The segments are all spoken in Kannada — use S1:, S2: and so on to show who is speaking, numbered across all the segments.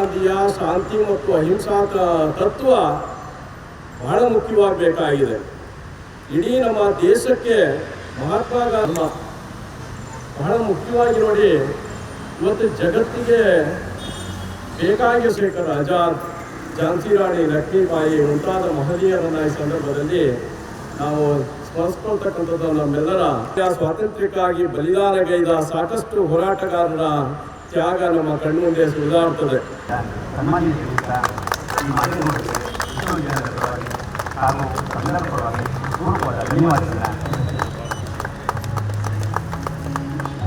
S1: ಶಾಂತಿ ಮತ್ತು ಅಹಿಂಸಾ ತ- ತತ್ವ ಬಹಳ ಮುಖ್ಯವಾಗಬೇಕಾಗಿದೆ. ಇಡೀ ನಮ್ಮ ದೇಶಕ್ಕೆ ಮಹಾತ್ಮ ಗಾಂಧಿ ಬಹಳ ಮುಖ್ಯವಾಗಿ ನೋಡಿ, ಇವತ್ತು ಜಗತ್ತಿಗೆ ಬೇಕಾಗಿ ಶೇಖರ್ ಆಜಾದ್ ಝಾನ್ಸಿ ರಾಣಿ ಲಕ್ಷ್ಮೀಬಾಯಿ ಮುಂತಾದ ಮಹನೀಯರನ್ನ ಈ ಸಂದರ್ಭದಲ್ಲಿ ನಾವು ಸ್ಮರಿಸ್ಕೊಳ್ತಕ್ಕಂಥದ್ದು ನಮ್ಮೆಲ್ಲರ ಸ್ವಾತಂತ್ರ್ಯಕ್ಕಾಗಿ ಬಲಿದಾನಗೈದ ಸಾಕಷ್ಟು ಹೋರಾಟಗಾರರ ತ್ಯಾಗ ನಮ್ಮ ಕಣ್ಮುಂದೆ ಸುಧಾರ್ತದೆ
S2: ಸನ್ಮಾನಿಸಿದ ಈ ಮಾಧ್ಯಮಗಳಿಗೆ ವಿಶ್ವವಿದ್ಯಾಲಯದ ಪರವಾಗಿ ಹಾಗೂ ಕನ್ನಡ ಪರವಾಗಿ ಪೂರ್ವವಾದ ಧನ್ಯವಾದಗಳನ್ನ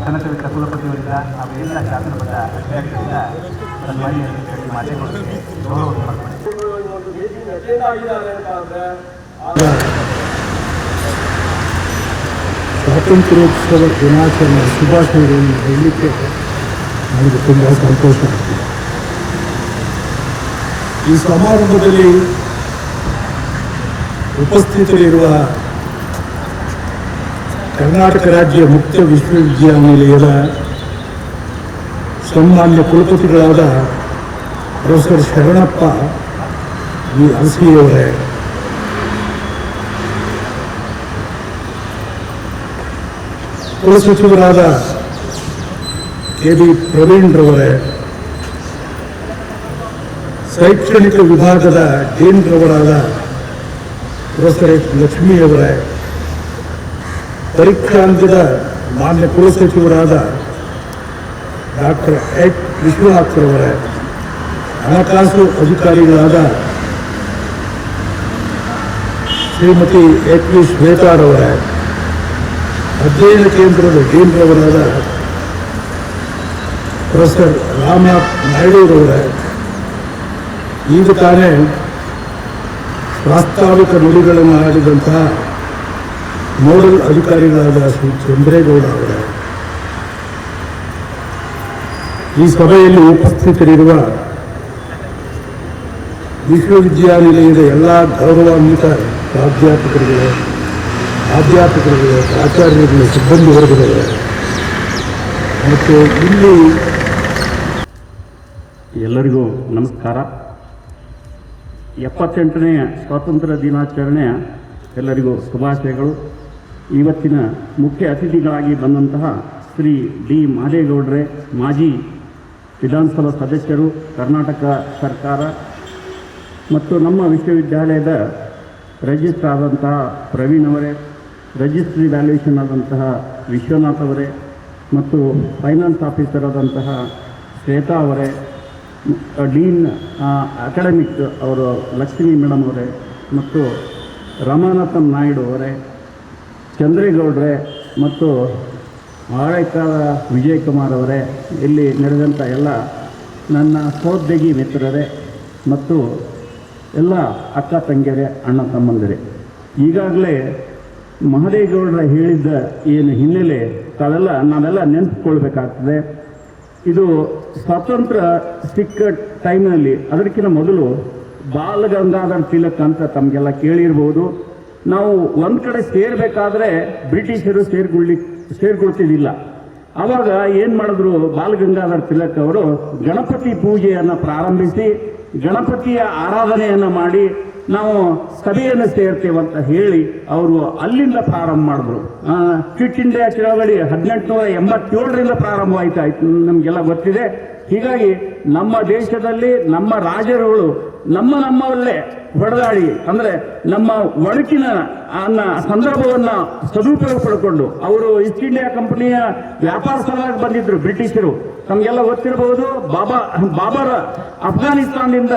S2: ಕನಕವಿತ್ತ ಕುಲಪತಿಯವರಿಂದ ಹಾಗೂ ಎಲ್ಲ ಶಾಸನಬದ್ಧ ಅಧಿಕಾರಿಗಳಿಂದ ಸನ್ಮಾನ್ಯ ಅಧ್ಯಕ್ಷರಿಗೆ ಮಾಧ್ಯಮಗಳಿಗೆ ಗೌರವ ಸಮರ್ಪಣೆ
S1: ಒಂದು ಮೀಟಿಂಗ್ ಅಟೆಂಡ್ ಆಗಿದ್ದಾರೆ ಅಂತ ಅಂದ್ರೆ ಆ
S3: ಸ್ವಾತಂತ್ರ್ಯೋತ್ಸವ ದಿನಾಚರಣೆ ಶುಭಾಶಯಗಳನ್ನು ಹೇಳಲಿಕ್ಕೆ ನನಗೆ ತುಂಬ ಸಂತೋಷ ಆಗ್ತದೆ ಈ ಸಮಾರಂಭದಲ್ಲಿ ಉಪಸ್ಥಿತರಿರುವ ಕರ್ನಾಟಕ ರಾಜ್ಯ ಮುಕ್ತ ವಿಶ್ವವಿದ್ಯಾನಿಲಯದ ಸನ್ಮಾನ್ಯ ಕುಲಪತಿಗಳಾದ ಪ್ರೊಫೆಸರ್ ಶರಣಪ್ಪ ವಿ ಅರಸಿಯವರೇ. ಕುಲಸಚಿವರಾದ ಕೆ ಬಿ ಪ್ರವೀಣ್ರವರೇ, ಶೈಕ್ಷಣಿಕ ವಿಭಾಗದ ಡೀನ್ರವರಾದ ಪ್ರೊಫೆಸರ್ ಲಕ್ಷ್ಮಿಯವರೇ ಪರೀಕ್ಷಾಂಗದ ಮಾನ್ಯ ಕುಲಸಚಿವರಾದ ಡಾಕ್ಟರ್ ಎಚ್. ವಿಶ್ವನಾಥ್ರವರೇ, ಹಣಕಾಸು ಅಧಿಕಾರಿಗಳಾದ ಶ್ರೀಮತಿ ಎಚ್. ವಿ. ಶ್ವೇತಾರವರೇ, ಅಧ್ಯಯನ ಕೇಂದ್ರದ ಡೀನ್ರವರಾದ ಪ್ರೊಫೆಸರ್ ರಾಮನಾಥ್ ನಾಯ್ಡುರವರೇ ಈಗ ತಾನೇ ಪ್ರಾಸ್ತಾವಿಕ ನುಡಿಗಳನ್ನು ಆಡಿದಂತಹ ನೋಡಲ್ ಅಧಿಕಾರಿಗಳಾದ ಶ್ರೀ ಚಂದ್ರೇಗೌಡ ಅವರೇ. ಈ ಸಭೆಯಲ್ಲಿ ಉಪಸ್ಥಿತರಿರುವ ವಿಶ್ವವಿದ್ಯಾನಿಲಯದ ಎಲ್ಲ ಗೌರವಾನ್ವಿತ ಪ್ರಾಧ್ಯಾಪಕರುಗಳೇ ಅಧ್ಯಾಪಕರುಗಳೇ ಆಚಾರ್ಯರುಗಳೇ ಸಿಬ್ಬಂದಿ ವರ್ಗದವರೇ. ಮತ್ತು ಇಲ್ಲಿ
S4: ಎಲ್ಲರಿಗೂ ನಮಸ್ಕಾರ. ಎಪ್ಪತ್ತೆಂಟನೆಯ ಸ್ವಾತಂತ್ರ್ಯ ದಿನಾಚರಣೆಯ ಎಲ್ಲರಿಗೂ ಶುಭಾಶಯಗಳು. ಇವತ್ತಿನ ಮುಖ್ಯ ಅತಿಥಿಗಳಾಗಿ ಬಂದಂತಹ ಶ್ರೀ ಡಿ ಮಾದೇಗೌಡ್ರೆ, ಮಾಜಿ ವಿಧಾನಸಭಾ ಸದಸ್ಯರು, ಕರ್ನಾಟಕ ಸರ್ಕಾರ ಮತ್ತು ನಮ್ಮ ವಿಶ್ವವಿದ್ಯಾಲಯದ ರಿಜಿಸ್ಟ್ರ್ ಆದಂತಹ ಪ್ರವೀಣ್ ಅವರೇ ರಿಜಿಸ್ಟ್ರಿ ವ್ಯಾಲ್ಯೂಯೇಷನ್ ಆದಂತಹ ವಿಶ್ವನಾಥ್ ಅವರೇ ಮತ್ತು ಫೈನಾನ್ಸ್ ಆಫೀಸರ್ ಆದಂತಹ ಶ್ವೇತಾ ಅವರೇ ಡೀನ್ ಅಕಾಡೆಮಿಕ್ ಅವರು ಲಕ್ಷ್ಮೀ ಮೇಡಮ್ ಅವರೇ ಮತ್ತು ರಮಾನಾಥನ್ ನಾಯ್ಡು ಅವರೇ, ಚಂದ್ರೇಗೌಡ್ರೆ ಮತ್ತು ಆಳೇಕಾಲ ವಿಜಯ್ ಕುಮಾರ್ ಅವರೇ, ಇಲ್ಲಿ ನಡೆದಂಥ ಎಲ್ಲ ನನ್ನ ಸಹೋದ್ಯೋಗಿ ಮಿತ್ರರೇ ಮತ್ತು ಎಲ್ಲ ಅಕ್ಕ ತಂಗಿಯರೇ, ಅಣ್ಣ ತಮ್ಮಂದಿರೇ. ಈಗಾಗಲೇ ಮಹದೇಗೌಡರ ಹೇಳಿದ್ದ ಏನು ಹಿನ್ನೆಲೆ ತಾವೆಲ್ಲ ನಾವೆಲ್ಲ ನೆನೆಸ್ಕೊಳ್ಬೇಕಾಗ್ತದೆ ಇದು ಸ್ವಾತಂತ್ರ್ಯ ಸಿಕ್ಕ ಟೈಮ್ನಲ್ಲಿ ಅದಕ್ಕಿಂತ ಮೊದಲು ಬಾಲ ಗಂಗಾಧರ್ ತಿಲಕ್ ಅಂತ ತಮಗೆಲ್ಲ ಕೇಳಿರ್ಬೋದು. ನಾವು ಒಂದು ಕಡೆ ಸೇರಬೇಕಾದ್ರೆ ಬ್ರಿಟಿಷರು ಸೇರ್ಕೊಳ್ಳಿ ಸೇರ್ಕೊಳ್ತಿದ್ದಿಲ್ಲ ಆವಾಗ ಏನು ಮಾಡಿದ್ರು ಬಾಲ ಗಂಗಾಧರ್ ತಿಲಕ್ ಅವರು ಗಣಪತಿ ಪೂಜೆಯನ್ನು ಪ್ರಾರಂಭಿಸಿ, ಗಣಪತಿಯ ಆರಾಧನೆಯನ್ನು ಮಾಡಿ ನಾವು ಸಭೆಯನ್ನು ಸೇರ್ತೇವಂತ ಹೇಳಿ ಅವರು ಅಲ್ಲಿಂದ ಪ್ರಾರಂಭ ಮಾಡಿದ್ರು. ಕಿಟ್ ಇಂಡಿಯಾ ಚಳವಳಿ ಹದಿನೆಂಟುನೂರ ಎಂಬತ್ತೇಳರಿಂದ ಪ್ರಾರಂಭವಾಯಿತು ಆಯ್ತು ನಮಗೆಲ್ಲ ಗೊತ್ತಿದೆ. ಹೀಗಾಗಿ ನಮ್ಮ ದೇಶದಲ್ಲಿ ನಮ್ಮ ರಾಜರುಗಳು ನಮ್ಮ ನಮ್ಮಲ್ಲೇ ಹೊಡೆದಾಡಿ, ಅಂದ್ರೆ ನಮ್ಮ ಒಳಕಿನ ಅನ್ನ, ಸಂದರ್ಭವನ್ನ ಸದುಪಯೋಗ ಪಡ್ಕೊಂಡು ಅವರು ಈಸ್ಟ್ ಇಂಡಿಯಾ ಕಂಪನಿಯ ವ್ಯಾಪಾರ ಸಲುವಾಗಿ ಬಂದಿದ್ರು ಬ್ರಿಟಿಷರು. ತಮಗೆಲ್ಲ ಗೊತ್ತಿರಬಹುದು ಬಾಬಾ, ಬಾಬರ ಅಫ್ಘಾನಿಸ್ತಾನದಿಂದ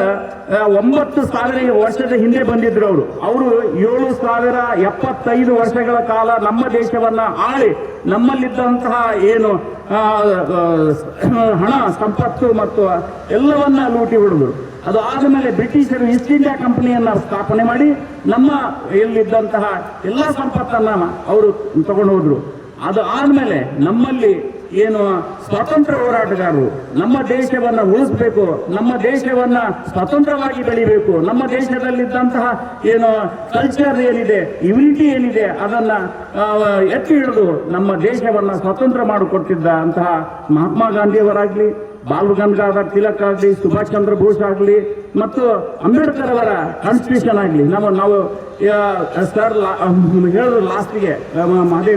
S4: ಒಂಬತ್ತು ಸಾವಿರ ವರ್ಷದ ಹಿಂದೆ ಬಂದಿದ್ರು ಅವರು. ಅವರು ಏಳು ಸಾವಿರ ಎಪ್ಪತ್ತೈದು ವರ್ಷಗಳ ಕಾಲ ನಮ್ಮ ದೇಶವನ್ನ ಆಳಿ, ನಮ್ಮಲ್ಲಿದ್ದಂತಹ ಏನು ಹಣ, ಸಂಪತ್ತು ಮತ್ತು ಎಲ್ಲವನ್ನ ಲೂಟಿ ಹೊಡೆದ್ರು. ಅದು ಆದಮೇಲೆ ಬ್ರಿಟಿಷರು ಈಸ್ಟ್ ಇಂಡಿಯಾ ಕಂಪನಿಯನ್ನ ಸ್ಥಾಪನೆ ಮಾಡಿ, ನಮ್ಮ ಇಲ್ಲಿದ್ದಂತಹ ಎಲ್ಲ ಸಂಪತ್ತನ್ನ ಅವರು ತಗೊಂಡು ಹೋದ್ರು. ಅದು ಆದ್ಮೇಲೆ ನಮ್ಮಲ್ಲಿ ಏನು ಸ್ವಾತಂತ್ರ್ಯ ಹೋರಾಟಗಾರರು. ನಮ್ಮ ದೇಶವನ್ನ ಉಳಿಸ್ಬೇಕು, ನಮ್ಮ ದೇಶವನ್ನ ಸ್ವತಂತ್ರವಾಗಿ ಬೆಳಿಬೇಕು, ನಮ್ಮ ದೇಶದಲ್ಲಿದ್ದಂತಹ ಏನು ಕಲ್ಚರ್ ಏನಿದೆ ಯುನಿಟಿ ಏನಿದೆ, ಅದನ್ನ ಎತ್ತಿ ಹಿಡಿದು ನಮ್ಮ ದೇಶವನ್ನ ಸ್ವತಂತ್ರ ಮಾಡಿಕೊಟ್ಟಿದ್ದ ಅಂತಹ ಮಹಾತ್ಮ ಗಾಂಧಿಯವರಾಗ್ಲಿ ಬಾಲ್ ಗಂಗಾಧರ್ ತಿಲಕ್ ಆಗಲಿ, ಸುಭಾಷ್ ಚಂದ್ರ ಬೋಸ್ ಆಗಲಿ, ಮತ್ತು ಅಂಬೇಡ್ಕರ್ ಅವರ ಕಾನ್ಸ್ಟಿಟ್ಯೂಷನ್ ಆಗಲಿ. ನಮ್ಮ, ನಾವು ಸರ್ ಹೇಳಿದ್ರು ಲಾಸ್ಟಿಗೆ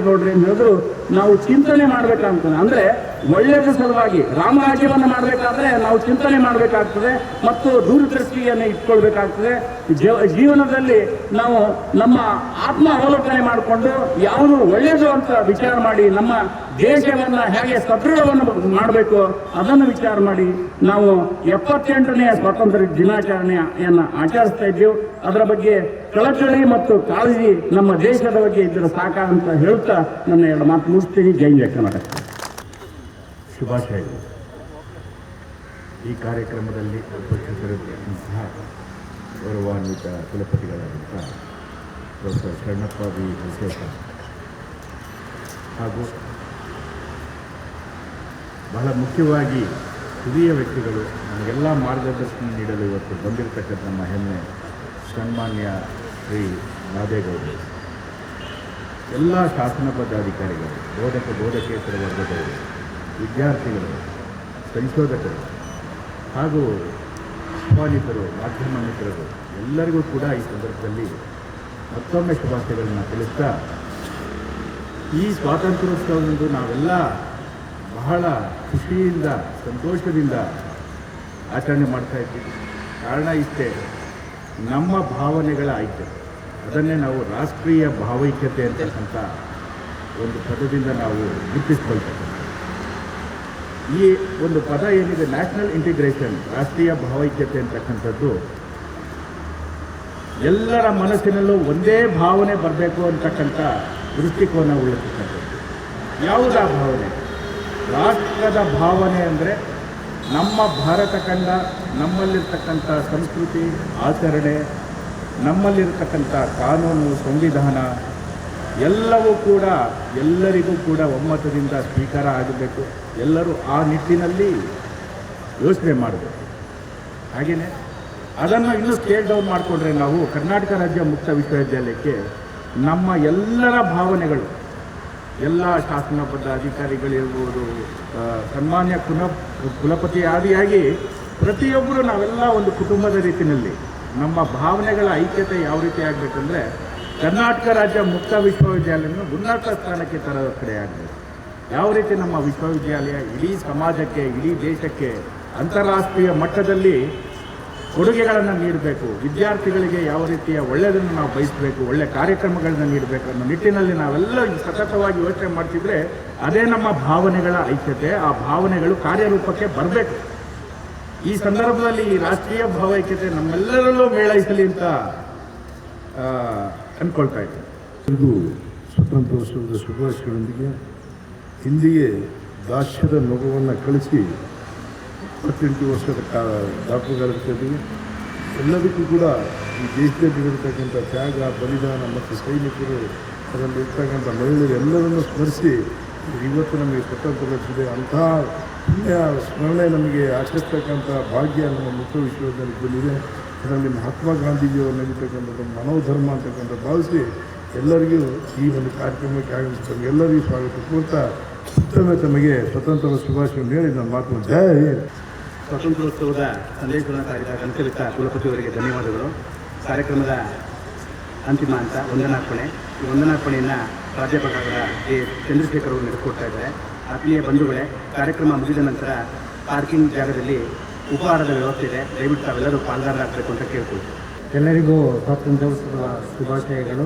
S4: ಗೌಡ್ರಿ ಅಂತ ಹೇಳಿದ್ರು ನಾವು ಚಿಂತನೆ ಮಾಡ್ಬೇಕಂತ ಅಂದ್ರೆ ಒಳ್ಳೆಯದ ಸಲುವಾಗಿ ರಾಮರಾಜ್ಯವನ್ನು ಮಾಡಬೇಕಾದ್ರೆ ನಾವು ಚಿಂತನೆ ಮಾಡಬೇಕಾಗ್ತದೆ ಮತ್ತು ದೂರದೃಷ್ಟಿಯನ್ನು ಇಟ್ಕೊಳ್ಬೇಕಾಗ್ತದೆ. ಜೀವ- ಜೀವನದಲ್ಲಿ ನಾವು ನಮ್ಮ ಆತ್ಮ ಅವಲೋಕನೆ ಮಾಡಿಕೊಂಡು ಯಾವುದು ಒಳ್ಳೆಯದು ಅಂತ ವಿಚಾರ ಮಾಡಿ ನಮ್ಮ ದೇಶವನ್ನು ಹೇಗೆ ಸದೃಢವನ್ನು ಮಾಡಬೇಕು ಅದನ್ನು ವಿಚಾರ ಮಾಡಿ ನಾವು ಎಪ್ಪತ್ತೆಂಟನೆಯ ಸ್ವಾತಂತ್ರ್ಯ ದಿನಾಚರಣೆಯನ್ನು ಆಚರಿಸ್ತಾ ಇದ್ದೀವಿ. ಅದರ ಬಗ್ಗೆ ಕಳಕಳಿ ಮತ್ತು ಕಾಳಜಿ ನಮ್ಮ ದೇಶದ ಬಗ್ಗೆ ಇದ್ದರೆ ಸಾಕ ಅಂತ ಹೇಳ್ತಾ ನನ್ನ ಎರಡು ಮಾತು ಮುಗಿಸ್ತೀನಿ ಜೈ ಜಯ ಕರ್ನಾಟಕ
S5: ಶುಭಾಶಯಗಳು. ಈ ಕಾರ್ಯಕ್ರಮದಲ್ಲಿ ಉಪಸ್ಥಿತರಿರುವಂತಹ ಗೌರವಾನ್ವಿತ ಕುಲಪತಿಗಳಾದಂಥ ಪ್ರೊಫೆಸರ್ ಶರಣಪ್ಪ ವಿ. ವಿಶೇಷ ಹಾಗೂ ಬಹಳ ಮುಖ್ಯವಾಗಿ ಹಿರಿಯ ವ್ಯಕ್ತಿಗಳು ನಮಗೆಲ್ಲ ಮಾರ್ಗದರ್ಶನ ನೀಡಲು ಇವತ್ತು ಬಂದಿರತಕ್ಕಂಥ ನಮ್ಮ ಹೆಮ್ಮೆ ಸನ್ಮಾನ್ಯ ಶ್ರೀ ನಾದೇಗೌಡರು ಎಲ್ಲ ಶಾಸನ ಅಧಿಕಾರಿಗಳು ಬೋಧಕ, ಬೋಧಕೇತರ ವರ್ಗದವರು, ವಿದ್ಯಾರ್ಥಿಗಳು, ಸಂಶೋಧಕರು ಹಾಗೂ ಆಹ್ವಾನಿತರು ಮಾಧ್ಯಮ ಮಿತ್ರರು, ಎಲ್ಲರಿಗೂ ಕೂಡ ಈ ಸಂದರ್ಭದಲ್ಲಿ ಮತ್ತೊಮ್ಮೆ ಶುಭಾಶಯಗಳನ್ನು ತಿಳಿಸ್ತಾ, ಈ ಸ್ವಾತಂತ್ರ್ಯೋತ್ಸವದಂದು ನಾವೆಲ್ಲ ಬಹಳ ಖುಷಿಯಿಂದ, ಸಂತೋಷದಿಂದ ಆಚರಣೆ ಮಾಡ್ತಾ ಇದ್ದೀವಿ. ಕಾರಣ ಇಷ್ಟೇ, ನಮ್ಮ ಭಾವನೆಗಳ ಐಕ್ಯತೆ ಅದನ್ನೇ ನಾವು ರಾಷ್ಟ್ರೀಯ ಭಾವೈಕ್ಯತೆ ಅಂತಕ್ಕಂಥ ಒಂದು ಪದದಿಂದ ನಾವು ಗುರುತಿಸ್ಕೊಳ್ತೇವೆ ಈ ಒಂದು ಪದ ಏನಿದೆ, ನ್ಯಾಷನಲ್ ಇಂಟಿಗ್ರೇಷನ್, ರಾಷ್ಟ್ರೀಯ ಭಾವೈಕ್ಯತೆ ಅಂತಕ್ಕಂಥದ್ದು, ಎಲ್ಲರ ಮನಸ್ಸಿನಲ್ಲೂ ಒಂದೇ ಭಾವನೆ ಬರಬೇಕು ಅಂತಕ್ಕಂಥ ದೃಷ್ಟಿಕೋನ ಉಳಿಸ್ತಕ್ಕಂಥದ್ದು ಯಾವುದ ಭಾವನೆ? ರಾಷ್ಟ್ರದ ಭಾವನೆ ಅಂದರೆ ನಮ್ಮ ಭಾರತ ಕಂಡ ನಮ್ಮಲ್ಲಿರ್ತಕ್ಕಂಥ ಸಂಸ್ಕೃತಿ, ಆಚರಣೆ ನಮ್ಮಲ್ಲಿರ್ತಕ್ಕಂಥ ಕಾನೂನು ಸಂವಿಧಾನ ಎಲ್ಲವೂ ಕೂಡ ಎಲ್ಲರಿಗೂ ಕೂಡ ಒಮ್ಮತದಿಂದ ಸ್ವೀಕಾರ ಆಗಬೇಕು. ಎಲ್ಲರೂ ಆ ನಿಟ್ಟಿನಲ್ಲಿ ಯೋಚನೆ ಮಾಡಬೇಕು. ಹಾಗೆಯೇ ಅದನ್ನು ಇನ್ನೂ ಸ್ಕೇಲ್ ಡೌನ್ ಮಾಡಿಕೊಂಡ್ರೆ ನಾವು ಕರ್ನಾಟಕ ರಾಜ್ಯ ಮುಕ್ತ ವಿಶ್ವವಿದ್ಯಾಲಯಕ್ಕೆ ನಮ್ಮ ಎಲ್ಲರ ಭಾವನೆಗಳು, ಎಲ್ಲ ಶಾಸನಬದ್ಧ ಅಧಿಕಾರಿಗಳಿರ್ಬೋದು ಸನ್ಮಾನ್ಯ ಕುಲ ಕುಲಪತಿ ಆದಿಯಾಗಿ ಪ್ರತಿಯೊಬ್ಬರು ನಾವೆಲ್ಲ ಒಂದು ಕುಟುಂಬದ ರೀತಿಯಲ್ಲಿ ನಮ್ಮ ಭಾವನೆಗಳ ಐಕ್ಯತೆ ಯಾವ ರೀತಿ ಆಗಬೇಕಂದ್ರೆ ಕರ್ನಾಟಕ ರಾಜ್ಯ ಮುಕ್ತ ವಿಶ್ವವಿದ್ಯಾಲಯವನ್ನು ಉನ್ನತ ಸ್ಥಾನಕ್ಕೆ ತರೋ ಕಡೆ ಆಗಬೇಕು. ಯಾವ ರೀತಿ ನಮ್ಮ ವಿಶ್ವವಿದ್ಯಾಲಯ ಇಡೀ ಸಮಾಜಕ್ಕೆ, ಇಡೀ ದೇಶಕ್ಕೆ ಅಂತಾರಾಷ್ಟ್ರೀಯ ಮಟ್ಟದಲ್ಲಿ ಕೊಡುಗೆಗಳನ್ನು ನೀಡಬೇಕು, ವಿದ್ಯಾರ್ಥಿಗಳಿಗೆ ಯಾವ ರೀತಿಯ ಒಳ್ಳೆಯದನ್ನು ನಾವು ಬಯಸಬೇಕು, ಒಳ್ಳೆ ಕಾರ್ಯಕ್ರಮಗಳನ್ನು ನೀಡಬೇಕು ಅನ್ನೋ ನಿಟ್ಟಿನಲ್ಲಿ ನಾವೆಲ್ಲ ಸತತವಾಗಿ ಯೋಚನೆ ಮಾಡ್ತಿದ್ರೆ ಅದೇ ನಮ್ಮ ಭಾವನೆಗಳ ಐಕ್ಯತೆ, ಆ ಭಾವನೆಗಳು ಕಾರ್ಯರೂಪಕ್ಕೆ ಬರಬೇಕು. ಈ ಸಂದರ್ಭದಲ್ಲಿ ಈ ರಾಷ್ಟ್ರೀಯ ಭಾವೈಕ್ಯತೆ ನಮ್ಮೆಲ್ಲರಲ್ಲೂ ಮೇಳೈಸಲಿ ಅಂತ ಅಂದ್ಕೊಳ್ತಾ ಇದ್ದೆ.
S3: ಇದು ಸ್ವತಂತ್ರೋತ್ಸವದ ಶುಭಾಶಯಗಳೊಂದಿಗೆ ಹಿಂದಿಗೆ ದಾಸ್ಯದ ಮಗುವನ್ನು ಕಳಿಸಿ ಇಪ್ಪತ್ತೆಂಟು ವರ್ಷದ ಕಾಲ ದಾಪುಗಾಲಿದ್ದೀವಿ ಎಲ್ಲದಕ್ಕೂ ಕೂಡ ಈ ದೇಶದಲ್ಲಿರತಕ್ಕಂಥ ತ್ಯಾಗ, ಬಲಿದಾನ ಮತ್ತು ಸೈನಿಕರು ಅದರಲ್ಲಿ ಇರ್ತಕ್ಕಂಥ ಮಹಿಳೆಯರು ಎಲ್ಲರನ್ನೂ ಸ್ಮರಿಸಿ, ಇವತ್ತು ನಮಗೆ ಸ್ವತಂತ್ರ ಲಭಿಸಿದೆ ಅಂತಹ ಪುಣ್ಯ ಸ್ಮರಣೆ ನಮಗೆ ಆಚರಿಸ್ತಕ್ಕಂಥ ಭಾಗ್ಯ ನಮ್ಮ ಮುಖ್ಯ ವಿಶ್ವವಿದ್ಯಾಲಯಕ್ಕೆ ಬಂದಿದೆ ಅದರಲ್ಲಿ ಮಹಾತ್ಮ ಗಾಂಧೀಜಿಯವರು ನಡೀತಕ್ಕಂಥದ್ದು ಮನೋಧರ್ಮ ಅಂತಕ್ಕಂಥ ಭಾವಿಸಿ ಎಲ್ಲರಿಗೂ ಈ ಒಂದು ಕಾರ್ಯಕ್ರಮಕ್ಕೆ ಆಗಮಿಸ್ತಾರೆ ಎಲ್ಲರಿಗೂ ಸ್ವಾಗತ. ಕೋರ್ತಾ ಮತ್ತೊಮ್ಮೆ ತಮಗೆ ಸ್ವತಂತ್ರ ಶುಭಾಶಯ ಹೇಳಿ ನನ್ನ ಮಾತು. ಜಯ
S2: ಸ್ವತಂತ್ರೋತ್ಸವದ ಸಂದೇಶವನ್ನು ಸಾರಿದ ಕನಕಲಿತ ಕುಲಪತಿಯವರಿಗೆ ಧನ್ಯವಾದಗಳು. ಕಾರ್ಯಕ್ರಮದ ಅಂತಿಮ ಅಂತ ವಂದನಾರ್ಪಣೆ ಈ ವಂದನಾರ್ಪಣೆಯನ್ನು ಪ್ರಾಧ್ಯಾಪಕರಾದ ಎ ಚಂದ್ರಶೇಖರ್ ಅವರು ನಡೆಸಿಕೊಡ್ತಾ ಇದ್ದಾರೆ. ಆತ್ಮೀಯ ಬಂಧುಗಳೇ, ಕಾರ್ಯಕ್ರಮ ಮುಗಿದ ನಂತರ ಪಾರ್ಕಿಂಗ್ ಜಾಗದಲ್ಲಿ ಉಪಹಾರದ ವ್ಯವಸ್ಥೆ ಇದೆ. ದಯವಿಟ್ಟು ತಾವೆಲ್ಲರೂ ಪಾಲ್ಗಾರರಾಗಬೇಕು ಅಂತ ಕೇಳ್ಕೊಳ್ತೀವಿ
S6: ಎಲ್ಲರಿಗೂ ಸ್ವಾತಂತ್ರ್ಯೋತ್ಸವದ ಶುಭಾಶಯಗಳು.